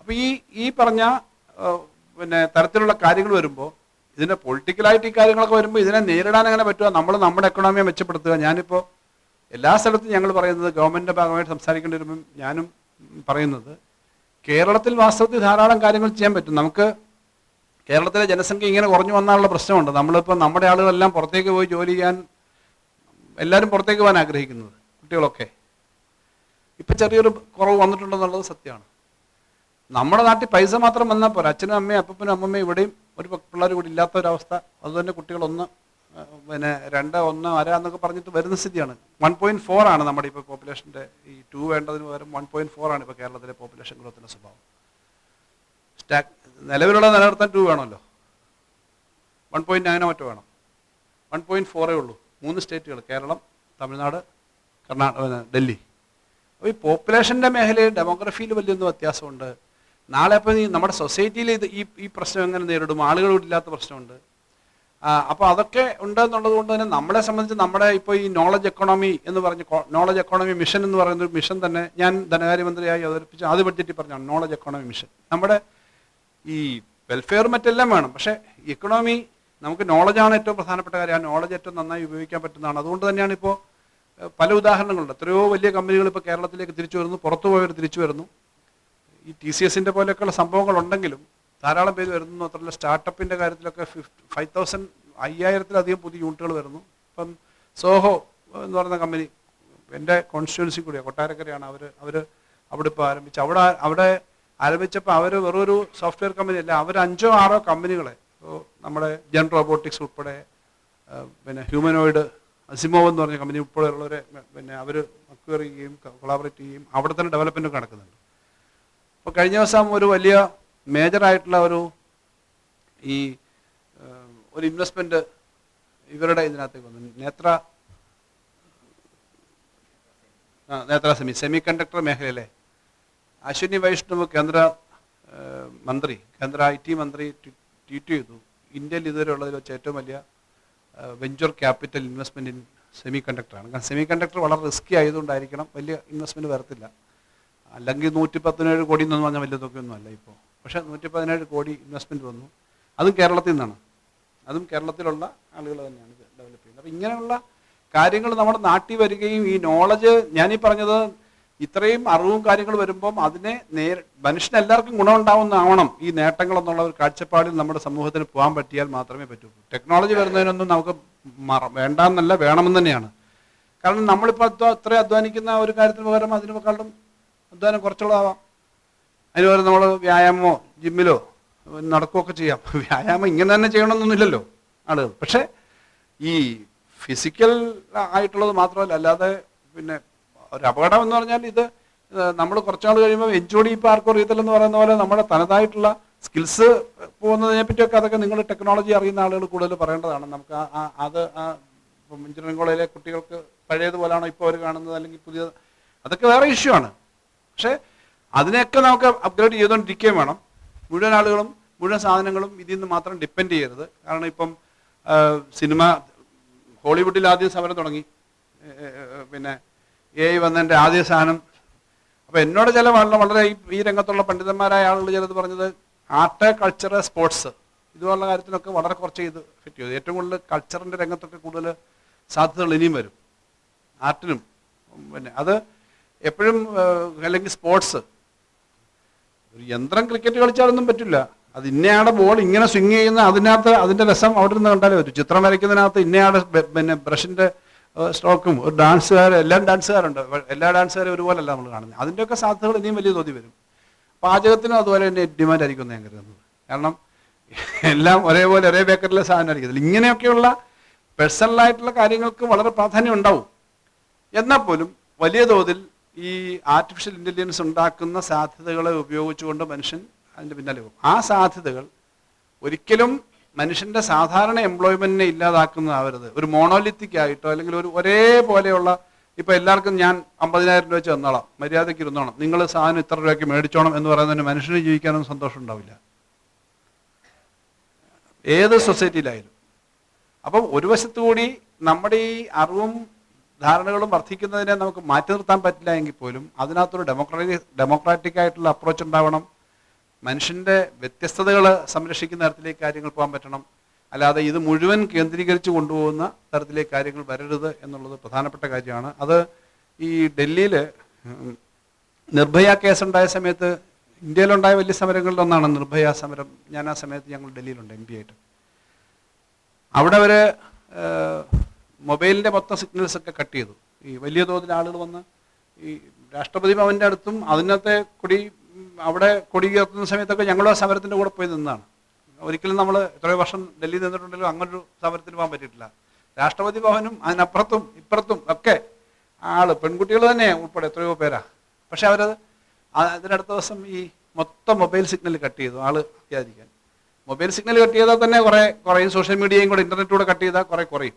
അപ്പോൾ ഈ ഈ പറഞ്ഞ പിന്നെ തരത്തിലുള്ള കാര്യങ്ങൾ വരുമ്പോൾ ഇതിന്റെ പൊളിറ്റിക്കലായിട്ട് ഈ കാര്യങ്ങളൊക്കെ വരുമ്പോൾ ഇതിനെ നേരിടാൻ എങ്ങനെ പറ്റുക നമ്മൾ നമ്മുടെ എക്കണോമിയെ മെച്ചപ്പെടുത്തുക. ഞാനിപ്പോൾ എല്ലാ സ്ഥലത്തും ഞങ്ങൾ പറയുന്നത് ഗവൺമെന്റിന്റെ ഭാഗമായിട്ട് സംസാരിക്കേണ്ടി വരുമ്പം ഞാനും പറയുന്നത് കേരളത്തിൽ വാസ്തവത്തിൽ ധാരാളം കാര്യങ്ങൾ ചെയ്യാൻ പറ്റും. നമുക്ക് കേരളത്തിലെ ജനസംഖ്യ ഇങ്ങനെ കുറഞ്ഞു വന്നാലുള്ള പ്രശ്നമുണ്ട്. നമ്മളിപ്പോൾ നമ്മുടെ ആളുകളെല്ലാം പുറത്തേക്ക് പോയി ജോലി ചെയ്യാൻ എല്ലാവരും പുറത്തേക്ക് പോകാൻ ആഗ്രഹിക്കുന്നത് കുട്ടികളൊക്കെ. ഇപ്പം ചെറിയൊരു കുറവ് വന്നിട്ടുണ്ടെന്നുള്ളത് സത്യമാണ്. നമ്മുടെ നാട്ടിൽ പൈസ മാത്രം വന്നാൽ പോരാ. അച്ഛനും അമ്മയും അപ്പനും അമ്മമ്മയും ഇവിടെയും ഒരു പിള്ളേർ കൂടി ഇല്ലാത്ത ഒരവസ്ഥ. അതുതന്നെ കുട്ടികളൊന്ന് പിന്നെ രണ്ട് ഒന്ന് അര എന്നൊക്കെ പറഞ്ഞിട്ട് വരുന്ന സ്ഥിതിയാണ്. വൺ പോയിന്റ് ഫോർ ആണ് നമ്മുടെ ഇപ്പോൾ പോപ്പുലേഷന്റെ ഈ ടു വേണ്ടതിന് പകരം വൺ പോയിന്റ് ഫോർ ആണ് ഇപ്പോൾ കേരളത്തിലെ പോപ്പുലേഷൻ ഗ്രോത്തിന്റെ സ്വഭാവം. സ്റ്റാക് നിലവിലുള്ള നിലനിർത്താൻ ടു വേണമല്ലോ. വൺ പോയിന്റ് നയനോ മറ്റോ വേണം. വൺ പോയിന്റ് ഫോറേ ഉള്ളൂ. മൂന്ന് സ്റ്റേറ്റുകൾ കേരളം തമിഴ്നാട് കർണാടക ഡൽഹി. അപ്പോൾ ഈ പോപ്പുലേഷന്റെ മേഖലയിൽ ഡെമോഗ്രഫിയിൽ വലിയൊന്നും വ്യത്യാസമുണ്ട്. നാളെ അപ്പോൾ നമ്മുടെ സൊസൈറ്റിയിൽ ഇത് ഈ ഈ പ്രശ്നം എങ്ങനെ നേരിടും? ആളുകൾ ഇല്ലാത്ത പ്രശ്നമുണ്ട്. അപ്പോൾ അതൊക്കെ ഉണ്ട് എന്നുള്ളത് കൊണ്ട് തന്നെ നമ്മളെ സംബന്ധിച്ച് നമ്മുടെ ഇപ്പോൾ ഈ നോളജ് എക്കോണമി എന്ന് പറഞ്ഞ നോളജ് എക്കോണമി മിഷൻ എന്ന് പറയുന്ന ഒരു മിഷൻ തന്നെ ഞാൻ ധനകാര്യമന്ത്രിയായി അവതരിപ്പിച്ച ആദ്യ ബഡ്ജറ്റിൽ പറഞ്ഞാണ് നോളജ് എക്കോണമി മിഷൻ നമ്മുടെ ഈ വെൽഫെയർ മറ്റെല്ലാം വേണം. പക്ഷേ എക്കണോമി നമുക്ക് നോളജാണ് ഏറ്റവും പ്രധാനപ്പെട്ട കാര്യം. ആ നോളജ് ഏറ്റവും നന്നായി ഉപയോഗിക്കാൻ പറ്റുന്നതാണ്. അതുകൊണ്ട് തന്നെയാണ് ഇപ്പോൾ പല ഉദാഹരണങ്ങളുണ്ട്. എത്രയോ വലിയ കമ്പനികൾ ഇപ്പോൾ കേരളത്തിലേക്ക് തിരിച്ചു വരുന്നു പുറത്തു പോയവർ തിരിച്ചു വരുന്നു. ഈ ടി സി എസിന്റെ പോലെയൊക്കെയുള്ള സംഭവങ്ങൾ ഉണ്ടെങ്കിലും ധാരാളം പേര് വരുന്നു. മാത്രമല്ല സ്റ്റാർട്ടപ്പിന്റെ കാര്യത്തിലൊക്കെ ഫിഫ്റ്റ് ഫൈവ് തൗസൻഡ് അയ്യായിരത്തിലധികം പുതിയ യൂണിറ്റുകൾ വരുന്നു. ഇപ്പം സോഹോ എന്ന് പറയുന്ന കമ്പനി എന്റെ കോൺസ്റ്റിറ്റ്യുവൻസി കൂടിയാണ് കൊട്ടാരക്കരയാണ്. അവർ അവർ അവിടെ ഇപ്പോൾ ആരംഭിച്ചു അവിടെ അവിടെ ആരംഭിച്ചപ്പോൾ അവർ വെറൊരു സോഫ്റ്റ്വെയർ കമ്പനി അല്ല അവർ അഞ്ചോ ആറോ കമ്പനികളെ ഇപ്പോൾ നമ്മുടെ ജെൻ റോബോട്ടിക്സ് ഉൾപ്പെടെ പിന്നെ ഹ്യൂമനോയിഡ് അസിമോവ് എന്ന് പറഞ്ഞ കമ്പനി ഉൾപ്പെടെയുള്ളവരെ പിന്നെ അവർ അക്വയർ ചെയ്യുകയും കൊളാബറേറ്റ് ചെയ്യുകയും അവിടെ തന്നെ ഡെവലപ്മെന്റും നടക്കുന്നുണ്ട്. അപ്പോൾ കഴിഞ്ഞ ദിവസം ഒരു വലിയ മേജറായിട്ടുള്ള ഒരു ഈ ഒരു ഇൻവെസ്റ്റ്മെന്റ് ഇവരുടെ ഇതിനകത്തേക്ക് വന്നു. നേത്ര നേത്ര സെമി സെമി കണ്ടക്ടർ മേഖലയിലെ അശ്വിനി വൈഷ്ണവ് കേന്ദ്ര മന്ത്രി കേന്ദ്ര ഐ ടി മന്ത്രി ട്വീറ്റ് ചെയ്തു. ഇന്ത്യയിൽ ഇതുവരെ ഉള്ളതിൽ വെച്ച് ഏറ്റവും വലിയ വെഞ്ചർ ക്യാപിറ്റൽ ഇൻവെസ്റ്റ്മെന്റ് ഇൻ സെമി കണ്ടക്ടറാണ് കാരണം സെമി കണ്ടക്ടർ വളരെ റിസ്കി ആയതുകൊണ്ടായിരിക്കണം വലിയ ഇൻവെസ്റ്റ്മെന്റ് വരത്തില്ല. അല്ലെങ്കിൽ നൂറ്റി പതിനേഴ് കോടി എന്ന് പറഞ്ഞാൽ വലിയ തുകയൊന്നും അല്ല ഇപ്പോൾ. പക്ഷേ നൂറ്റി പതിനേഴ് കോടി ഇൻവെസ്റ്റ്മെന്റ് വന്നു. അതും കേരളത്തിൽ നിന്നാണ്. അതും കേരളത്തിലുള്ള ആളുകൾ തന്നെയാണ് ഡെവലപ്പ് ചെയ്യുന്നത്. അപ്പോൾ ഇങ്ങനെയുള്ള കാര്യങ്ങൾ നമ്മുടെ നാട്ടിൽ വരികയും ഈ നോളജ് ഞാനീ പറഞ്ഞത് ഇത്രയും അറിവും കാര്യങ്ങൾ വരുമ്പം അതിനെ നേർ മനുഷ്യന് എല്ലാവർക്കും ഗുണമുണ്ടാവുന്നതാവണം ഈ നേട്ടങ്ങൾ എന്നുള്ള ഒരു കാഴ്ചപ്പാടിൽ നമ്മുടെ സമൂഹത്തിന് പോകാൻ പറ്റിയാൽ മാത്രമേ പറ്റൂ. ടെക്നോളജി വരുന്നതിനൊന്നും നമുക്ക് മറ വേണ്ടാന്നല്ല വേണമെന്ന് തന്നെയാണ്. കാരണം നമ്മളിപ്പോൾ അത്ര അധ്വാനിക്കുന്ന ഒരു കാര്യത്തിന് പകരം അതിനേക്കാളും അധ്വാനം കുറച്ചുള്ളതാവാം. അതിന് പകരം നമ്മൾ വ്യായാമമോ ജിമ്മിലോ നടക്കുകയൊക്കെ ചെയ്യാം. വ്യായാമം ഇങ്ങനെ തന്നെ ചെയ്യണമെന്നൊന്നുമില്ലല്ലോ ആളുകൾ. പക്ഷേ ഈ ഫിസിക്കൽ ആയിട്ടുള്ളത് മാത്രമല്ല അല്ലാതെ പിന്നെ ഒരു അപകടം എന്ന് പറഞ്ഞാൽ ഇത് നമ്മൾ കുറച്ചാൾ കഴിയുമ്പോൾ എഞ്ചോടി ഇപ്പോൾ ആർക്കും അറിയത്തില്ലെന്ന് പറയുന്ന പോലെ നമ്മുടെ തനതായിട്ടുള്ള സ്കിൽസ് പോകുന്നതിനെ പറ്റിയൊക്കെ അതൊക്കെ നിങ്ങൾ ടെക്നോളജി അറിയുന്ന ആളുകൾ കൂടുതൽ പറയേണ്ടതാണ്. നമുക്ക് ആ- അത് എഞ്ചിനീയറിംഗ് കോളേജിലെ കുട്ടികൾക്ക് പഴയതുപോലാണോ ഇപ്പോൾ അവർ കാണുന്നത്? അല്ലെങ്കിൽ പുതിയ അതൊക്കെ വേറെ ഇഷ്യൂ ആണ്. പക്ഷേ അതിനെയൊക്കെ നമുക്ക് അപ്ഗ്രേഡ് ചെയ്തുകൊണ്ടിരിക്കുകയും വേണം. മുഴുവൻ ആളുകളും മുഴുവൻ സാധനങ്ങളും ഇതിൽ നിന്ന് മാത്രം ഡിപ്പെൻഡ് ചെയ്യരുത്. കാരണം ഇപ്പം സിനിമ ഹോളിവുഡിൽ ആദ്യം സമരം തുടങ്ങി. പിന്നെ എ ഐ വന്നതിന്റെ ആദ്യ സാധനം. അപ്പോൾ എന്നോട് ചില വളരെ വളരെ ഈ രംഗത്തുള്ള പണ്ഡിതന്മാരായ ആളുകൾ ചിലത് പറഞ്ഞത് ആർട്ട് കൾച്ചർ സ്പോർട്സ് ഇതുപോലുള്ള കാര്യത്തിനൊക്കെ വളരെ കുറച്ച് ഇത് ഫിറ്റ് ചെയ്തു. ഏറ്റവും കൂടുതൽ കൾച്ചറിന്റെ രംഗത്തൊക്കെ കൂടുതൽ സാധ്യതകൾ ഇനിയും വരും. ആർട്ടിനും പിന്നെ അത് എപ്പോഴും അല്ലെങ്കിൽ സ്പോർട്സ് ഒരു യന്ത്രം ക്രിക്കറ്റ് കളിച്ചാലൊന്നും പറ്റില്ല. അത് ഇന്നയാടെ ബോൾ ഇങ്ങനെ സ്വിങ് ചെയ്യുന്ന അതിനകത്ത് അതിന്റെ രസം അവിടെ നിന്ന് കണ്ടാലേ പറ്റും. ചിത്രം വരയ്ക്കുന്നതിനകത്ത് ഇന്നയാടെ പിന്നെ ബ്രഷിന്റെ സ്ട്രോക്കും ഒരു ഡാൻസുകാർ എല്ലാം ഡാൻസുകാരുണ്ട് എല്ലാ ഡാൻസുകാരും ഒരുപോലല്ല നമ്മൾ കാണുന്നത്. അതിന്റെയൊക്കെ സാധ്യതകൾ ഇനിയും വലിയ തോതി വരും. പാചകത്തിനും അതുപോലെ തന്നെ ഡിമാൻഡ് ആയിരിക്കും ഞാൻ കരുതുന്നത്. കാരണം എല്ലാം ഒരേപോലെ ഒരേ ബേക്കറിലെ സാധനം ആയിരിക്കത്തില്ല. ഇങ്ങനെയൊക്കെയുള്ള പേഴ്സണലായിട്ടുള്ള കാര്യങ്ങൾക്ക് വളരെ പ്രാധാന്യം ഉണ്ടാവും. എന്നാൽ പോലും വലിയ തോതിൽ ഈ ആർട്ടിഫിഷ്യൽ ഇന്റലിജൻസ് ഉണ്ടാക്കുന്ന സാധ്യതകളെ ഉപയോഗിച്ചുകൊണ്ട് മനുഷ്യൻ അതിന്റെ പിന്നാലെ പോകും. ആ സാധ്യതകൾ ഒരിക്കലും മനുഷ്യന്റെ സാധാരണ എംപ്ലോയ്മെന്റിനെ ഇല്ലാതാക്കുന്നതാവരുത്. ഒരു മോണോലിത്തിക് ആയിട്ടോ അല്ലെങ്കിൽ ഒരു ഒരേപോലെയുള്ള ഇപ്പോൾ എല്ലാവർക്കും ഞാൻ അമ്പതിനായിരം രൂപ വെച്ച് തന്നോളാം. മര്യാദയ്ക്ക് ഇരുന്നോണം. നിങ്ങൾ സാധനം ഇത്ര രൂപയ്ക്ക് മേടിച്ചോണം എന്ന് പറയുന്നതിന് മനുഷ്യന് ജീവിക്കാനൊന്നും സന്തോഷം ഉണ്ടാവില്ല. ഏത് സൊസൈറ്റിയിലായാലും അപ്പം ഒരു വശത്തു കൂടി നമ്മുടെ ഈ അറിവും ധാരണകളും വർദ്ധിക്കുന്നതിനെ നമുക്ക് മാറ്റി നിർത്താൻ പറ്റില്ല എങ്കിൽ പോലും അതിനകത്തൊരു ഡെമോക്രാറ്റിക് ഡെമോക്രാറ്റിക് ആയിട്ടുള്ള അപ്രോച്ച് ഉണ്ടാവണം. മനുഷ്യന്റെ വ്യത്യസ്തതകൾ സംരക്ഷിക്കുന്ന തരത്തിലേക്ക് കാര്യങ്ങൾ പോകാൻ പറ്റണം. അല്ലാതെ ഇത് മുഴുവൻ കേന്ദ്രീകരിച്ച് കൊണ്ടുപോകുന്ന തരത്തിലേക്ക് കാര്യങ്ങൾ വരരുത് എന്നുള്ളത് പ്രധാനപ്പെട്ട കാര്യമാണ്. അത് ഈ ഡൽഹിയിൽ നിർഭയ കേസുണ്ടായ സമയത്ത് ഇന്ത്യയിലുണ്ടായ വലിയ സമരങ്ങളിൽ ഒന്നാണ് നിർഭയ സമരം. ഞാൻ ആ സമയത്ത് ഞങ്ങൾ ഡൽഹിയിലുണ്ട് എം പി ആയിട്ട്. അവിടെ അവർ മൊബൈലിന്റെ മൊത്തം സിഗ്നൽസ് ഒക്കെ കട്ട് ചെയ്തു. ഈ വലിയ തോതിൽ ആളുകൾ വന്ന് ഈ രാഷ്ട്രപതി ഭവന്റെ അടുത്തും അതിനകത്തെ കൊടി അവിടെ കൊടി ഉയർത്തുന്ന സമയത്തൊക്കെ ഞങ്ങളും ആ സമരത്തിന്റെ കൂടെ പോയി നിന്നതാണ് ഒരിക്കലും നമ്മൾ എത്രയോ വർഷം ഡൽഹി നിന്നിട്ടുണ്ടെങ്കിലും അങ്ങനൊരു സമരത്തിന് പോകാൻ പറ്റിയിട്ടില്ല. രാഷ്ട്രപതി ഭവനും അതിനപ്പുറത്തും ഇപ്പുറത്തും ഒക്കെ ആൾ പെൺകുട്ടികൾ തന്നെ ഉൾപ്പെടെ എത്രയോ പേരാ. പക്ഷെ അവരത് അതിനടുത്ത ദിവസം ഈ മൊത്തം മൊബൈൽ സിഗ്നൽ കട്ട് ചെയ്തു ആൾ അത്യാധികം. മൊബൈൽ സിഗ്നൽ കട്ട് ചെയ്താൽ തന്നെ കുറേ കുറയും സോഷ്യൽ മീഡിയയും കൂടെ ഇന്റർനെറ്റ് കൂടെ കട്ട് ചെയ്താൽ കുറേ കുറയും.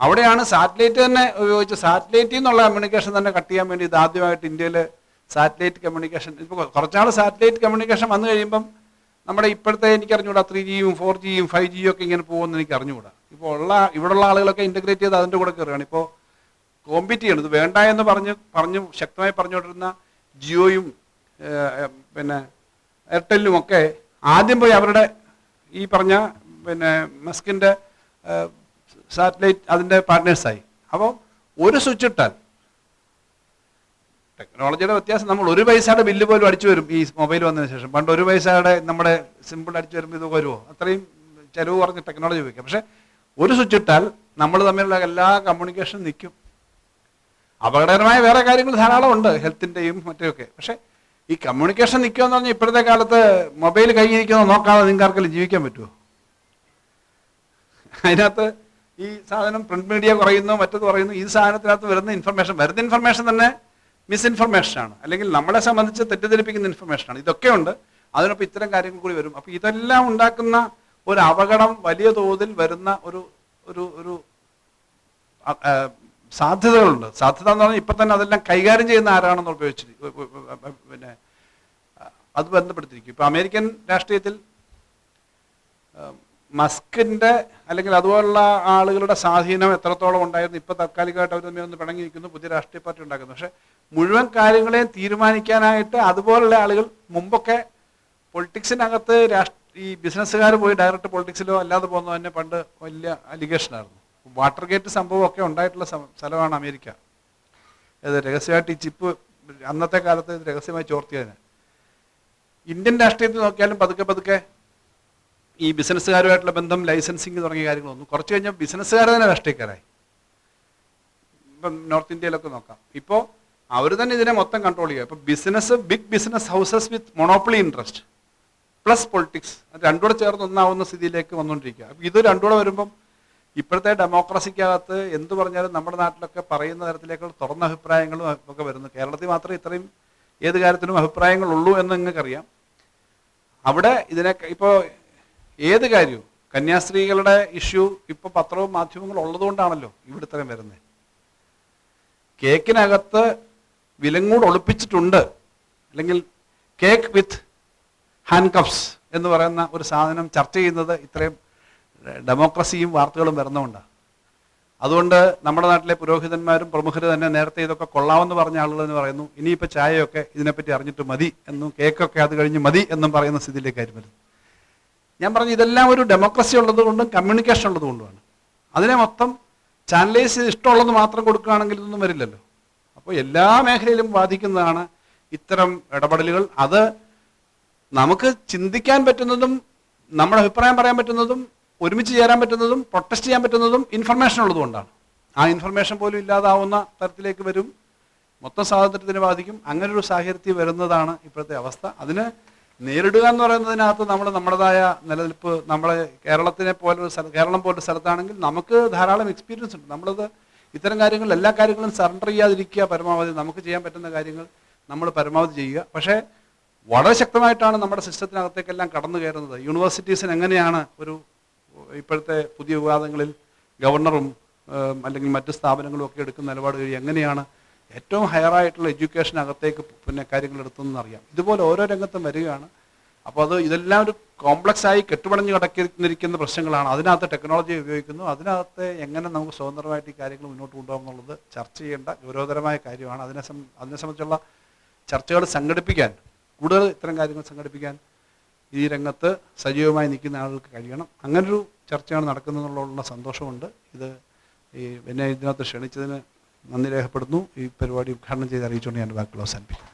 അവിടെയാണ് സാറ്റലൈറ്റ് തന്നെ ഉപയോഗിച്ച് സാറ്റലൈറ്റിൽ നിന്നുള്ള കമ്മ്യൂണിക്കേഷൻ തന്നെ കട്ട് ചെയ്യാൻ വേണ്ടി ഇത് ആദ്യമായിട്ട് ഇന്ത്യയിൽ സാറ്റലൈറ്റ് കമ്മ്യൂണിക്കേഷൻ ഇപ്പോൾ കുറച്ചാൾ സാറ്റലൈറ്റ് കമ്മ്യൂണിക്കേഷൻ വന്നു കഴിയുമ്പം നമ്മുടെ ഇപ്പോഴത്തെ എനിക്ക് അറിഞ്ഞുകൂടാ ത്രീ ജിയും ഫോർ ജിയും ഫൈവ് ജിയും ഒക്കെ ഇങ്ങനെ പോകുമെന്ന് എനിക്ക് അറിഞ്ഞുകൂടാ ഇപ്പോൾ ഉള്ള ഇവിടെയുള്ള ആളുകളൊക്കെ ഇന്റഗ്രേറ്റ് ചെയ്ത് അതിന്റെ കൂടെ കയറുകയാണ് ഇപ്പോൾ കോമ്പീറ്റ് ചെയ്യണം. ഇത് വേണ്ട എന്ന് പറഞ്ഞ് പറഞ്ഞു ശക്തമായി പറഞ്ഞുകൊണ്ടിരുന്ന ജിയോയും പിന്നെ എയർടെല്ലും ഒക്കെ ആദ്യം പോയി അവരുടെ ഈ പറഞ്ഞ പിന്നെ മസ്കിന്റെ സാറ്റലൈറ്റ് അതിന്റെ പാർട്ട്നേഴ്സായി. അപ്പോൾ ഒരു സ്വിച്ച് ഇട്ടാൽ ടെക്നോളജിയുടെ വ്യത്യാസം നമ്മൾ ഒരു പൈസയുടെ ബില്ല് പോലും അടിച്ചു വരും ഈ മൊബൈൽ വന്നതിന് ശേഷം. പണ്ട് ഒരു പൈസയുടെ നമ്മുടെ സിമ്പിൾ അടിച്ചു വരുമ്പോൾ ഇത് വരുമോ അത്രയും ചിലവ് കുറഞ്ഞ് ടെക്നോളജി ഉപയോഗിക്കാം. പക്ഷേ ഒരു സ്വിച്ച് ഇട്ടാൽ നമ്മൾ തമ്മിലുള്ള എല്ലാ കമ്മ്യൂണിക്കേഷനും നിൽക്കും അപകടകരമായ വേറെ കാര്യങ്ങൾ ധാരാളം ഉണ്ട് ഹെൽത്തിന്റെയും മറ്റൊക്കെ പക്ഷേ ഈ കമ്മ്യൂണിക്കേഷൻ നിൽക്കുക എന്ന് പറഞ്ഞാൽ ഇപ്പോഴത്തെ കാലത്ത് മൊബൈൽ കൈയിരിക്കുന്നത് നോക്കാതെ നിങ്ങൾക്ക് ആർക്കെങ്കിലും ജീവിക്കാൻ പറ്റുമോ അതിനകത്ത് ഈ സാധനം പ്രിന്റ് മീഡിയ കുറയുന്നു മറ്റത് കുറയുന്നു ഈ സാധനത്തിനകത്ത് വരുന്ന ഇൻഫർമേഷൻ വരുന്ന ഇൻഫർമേഷൻ തന്നെ മിസ്ഇൻഫർമേഷൻ ആണ്. അല്ലെങ്കിൽ നമ്മളെ സംബന്ധിച്ച് തെറ്റിദ്ധരിപ്പിക്കുന്ന ഇതൊക്കെ ഉണ്ട്. അതിനൊപ്പം ഇത്തരം കാര്യങ്ങൾ കൂടി വരും. അപ്പോൾ ഇതെല്ലാം ഉണ്ടാക്കുന്ന ഒരു അപകടം വലിയ തോതിൽ വരുന്ന ഒരു ഒരു ഒരു സാധ്യതകളുണ്ട്. സാധ്യത എന്ന് പറഞ്ഞാൽ ഇപ്പം തന്നെ അതെല്ലാം കൈകാര്യം ചെയ്യുന്ന ആരാണെന്ന് ഉപയോഗിച്ചിട്ട് പിന്നെ അത് ബന്ധപ്പെടുത്തിയിരിക്കും. ഇപ്പം അമേരിക്കൻ രാഷ്ട്രീയത്തിൽ മസ്കിന്റെ അല്ലെങ്കിൽ അതുപോലുള്ള ആളുകളുടെ സ്വാധീനം എത്രത്തോളം ഉണ്ടായിരുന്നു? ഇപ്പൊ താൽക്കാലികമായിട്ട് അവർ തമ്മിൽ ഒന്ന് പിണങ്ങിയിരിക്കുന്നു പുതിയ രാഷ്ട്രീയ പാർട്ടി ഉണ്ടാക്കുന്നു. പക്ഷെ മുഴുവൻ കാര്യങ്ങളെയും തീരുമാനിക്കാനായിട്ട് അതുപോലുള്ള ആളുകൾ മുമ്പൊക്കെ പൊളിറ്റിക്സിനകത്ത് രാഷ്ട്രീയ ഈ ബിസിനസ്സുകാർ പോയി ഡയറക്റ്റ് പൊളിറ്റിക്സിലോ അല്ലാതെ പോകുന്നത് തന്നെ പണ്ട് വലിയ അലിഗേഷൻ ആയിരുന്നു. വാട്ടർ ഗേറ്റ് സംഭവമൊക്കെ ഉണ്ടായിട്ടുള്ള സ്ഥ- സ്ഥലമാണ് അമേരിക്ക. അത് രഹസ്യമായിട്ട് ഈ ചിപ്പ് അന്നത്തെ കാലത്ത് രഹസ്യമായി ചോർത്തിയതിന്. ഇന്ത്യൻ രാഷ്ട്രീയത്തിൽ നോക്കിയാലും പതുക്കെ പതുക്കെ ഈ ബിസിനസ്സുകാരുമായിട്ടുള്ള ബന്ധം ലൈസൻസിങ് തുടങ്ങിയ കാര്യങ്ങളൊന്നും കുറച്ച് കഴിഞ്ഞാൽ ബിസിനസ്സുകാർ തന്നെ രാഷ്ട്രീയക്കാരായി. ഇപ്പം നോർത്ത് ഇന്ത്യയിലൊക്കെ നോക്കാം. ഇപ്പോൾ അവർ തന്നെ ഇതിനെ മൊത്തം കൺട്രോൾ ചെയ്യുക. ഇപ്പോൾ business big business houses with monopoly interest plus politics രണ്ടുകൂടെ ചേർന്ന് ഒന്നാവുന്ന സ്ഥിതിയിലേക്ക് വന്നുകൊണ്ടിരിക്കുക. അപ്പം ഇത് രണ്ടുകൂടെ വരുമ്പം ഇപ്പോഴത്തെ ഡെമോക്രസിക്കകത്ത് എന്ത് പറഞ്ഞാലും നമ്മുടെ നാട്ടിലൊക്കെ പറയുന്ന തരത്തിലേക്കുള്ള തുറന്ന അഭിപ്രായങ്ങളും ഒക്കെ വരുന്നു. കേരളത്തിൽ മാത്രമേ ഇത്രയും ഏത് കാര്യത്തിനും അഭിപ്രായങ്ങളുള്ളൂ എന്ന് നിങ്ങൾക്കറിയാം. അവിടെ ഇതിനെ ഇപ്പോൾ ഏത് കാര്യവും. കന്യാസ്ത്രീകളുടെ ഇഷ്യൂ ഇപ്പോൾ പത്രവും മാധ്യമങ്ങളും ഉള്ളതുകൊണ്ടാണല്ലോ ഇവിടെ ഇത്രയും വരുന്നത്. കേക്കിനകത്ത് വിലങ്ങൂട് ഒളിപ്പിച്ചിട്ടുണ്ട്. അല്ലെങ്കിൽ കേക്ക് വിത്ത് ഹാൻഡ് കപ്സ് എന്ന് പറയുന്ന ഒരു സാധനം ചർച്ച ചെയ്യുന്നത് ഇത്രയും ഡെമോക്രസിയും വാർത്തകളും വരുന്നതുകൊണ്ടാണ് അതുകൊണ്ട് നമ്മുടെ നാട്ടിലെ പുരോഹിതന്മാരും പ്രമുഖർ തന്നെ നേരത്തെ ഇതൊക്കെ കൊള്ളാമെന്ന് പറഞ്ഞ ആളുകൾ എന്ന് പറയുന്നു. ഇനിയിപ്പോൾ ചായയൊക്കെ ഇതിനെപ്പറ്റി അറിഞ്ഞിട്ട് മതി എന്നും കേക്കൊക്കെ അത് കഴിഞ്ഞ് മതി എന്നും പറയുന്ന സ്ഥിതിയിലേക്കായിരുന്നു വരുന്നത്. ഞാൻ പറഞ്ഞു ഇതെല്ലാം ഒരു ഡെമോക്രസി ഉള്ളത് കൊണ്ടും കമ്മ്യൂണിക്കേഷൻ ഉള്ളത് കൊണ്ടുമാണ്. അതിനെ മൊത്തം ചാനലൈസ് ചെയ്ത് ഇഷ്ടമുള്ളത് മാത്രം കൊടുക്കുകയാണെങ്കിൽ ഇതൊന്നും വരില്ലല്ലോ. അപ്പോൾ എല്ലാ മേഖലയിലും ബാധിക്കുന്നതാണ് ഇത്തരം ഇടപെടലുകൾ. അത് നമുക്ക് ചിന്തിക്കാൻ പറ്റുന്നതും നമ്മുടെ അഭിപ്രായം പറയാൻ പറ്റുന്നതും ഒരുമിച്ച് ചേരാൻ പറ്റുന്നതും പ്രൊട്ടസ്റ്റ് ചെയ്യാൻ പറ്റുന്നതും ഇൻഫർമേഷൻ ഉള്ളതുകൊണ്ടാണ് ആ ഇൻഫർമേഷൻ പോലും ഇല്ലാതാവുന്ന തരത്തിലേക്ക് വരും. മൊത്തം സ്വാതന്ത്ര്യത്തിന് ബാധിക്കും. അങ്ങനെ ഒരു സാഹചര്യത്തിൽ വരുന്നതാണ് ഇപ്പോഴത്തെ അവസ്ഥ. അതിന് നേരിടുക എന്ന് പറയുന്നതിനകത്ത് നമ്മൾ നമ്മുടേതായ നിലനിൽപ്പ് നമ്മളെ കേരളത്തിനെ പോലെ ഒരു സ്ഥലം കേരളം പോലൊരു സ്ഥലത്താണെങ്കിൽ നമുക്ക് ധാരാളം എക്സ്പീരിയൻസ് ഉണ്ട്. നമ്മളത് ഇത്തരം കാര്യങ്ങൾ എല്ലാ കാര്യങ്ങളും സറണ്ടർ ചെയ്യാതിരിക്കുക പരമാവധി നമുക്ക് ചെയ്യാൻ പറ്റുന്ന കാര്യങ്ങൾ നമ്മൾ പരമാവധി ചെയ്യുക. പക്ഷേ വളരെ ശക്തമായിട്ടാണ് നമ്മുടെ സിസ്റ്റത്തിനകത്തേക്കെല്ലാം കടന്നു കയറുന്നത്. യൂണിവേഴ്സിറ്റീസിന് എങ്ങനെയാണ് ഒരു ഇപ്പോഴത്തെ പുതിയ വിവാദങ്ങളിൽ ഗവർണറും അല്ലെങ്കിൽ മറ്റ് സ്ഥാപനങ്ങളും ഒക്കെ എടുക്കുന്ന നിലപാട് കഴിഞ്ഞ് എങ്ങനെയാണ് ഏറ്റവും ഹയറായിട്ടുള്ള എഡ്യൂക്കേഷൻ അകത്തേക്ക് പിന്നെ കാര്യങ്ങൾ എടുത്തെന്ന് അറിയാം. ഇതുപോലെ ഓരോ രംഗത്തും വരികയാണ്. അപ്പോൾ അത് ഇതെല്ലാം ഒരു കോംപ്ലക്സ് ആയി കെട്ടുപടഞ്ഞ് കിടക്കിരിക്കുന്ന പ്രശ്നങ്ങളാണ്. അതിനകത്ത് ടെക്നോളജി ഉപയോഗിക്കുന്നു. അതിനകത്ത് എങ്ങനെ നമുക്ക് സ്വതന്ത്രമായിട്ട് ഈ കാര്യങ്ങൾ മുന്നോട്ട് കൊണ്ടുപോകാം എന്നുള്ളത് ചർച്ച ചെയ്യേണ്ട ഗൗരവതരമായ കാര്യമാണ്. അതിനെ അതിനെ സംബന്ധിച്ചുള്ള ചർച്ചകൾ സംഘടിപ്പിക്കാൻ കൂടുതൽ ഇത്തരം കാര്യങ്ങൾ സംഘടിപ്പിക്കാൻ ഈ രംഗത്ത് സജീവമായി നിൽക്കുന്ന ആളുകൾക്ക് കഴിയണം. അങ്ങനൊരു ചർച്ചയാണ് നടക്കുന്നതെന്നുള്ള സന്തോഷമുണ്ട്. ഇത് ഈ എന്നെ ഇതിനകത്ത് ക്ഷണിച്ചതിന് നന്ദി രേഖപ്പെടുത്തുന്നു. ഈ പരിപാടി ഉദ്ഘാടനം ചെയ്ത് അറിയിച്ചുകൊണ്ട് ഞാൻ വാക്കുകൾ അവസാനിപ്പിക്കും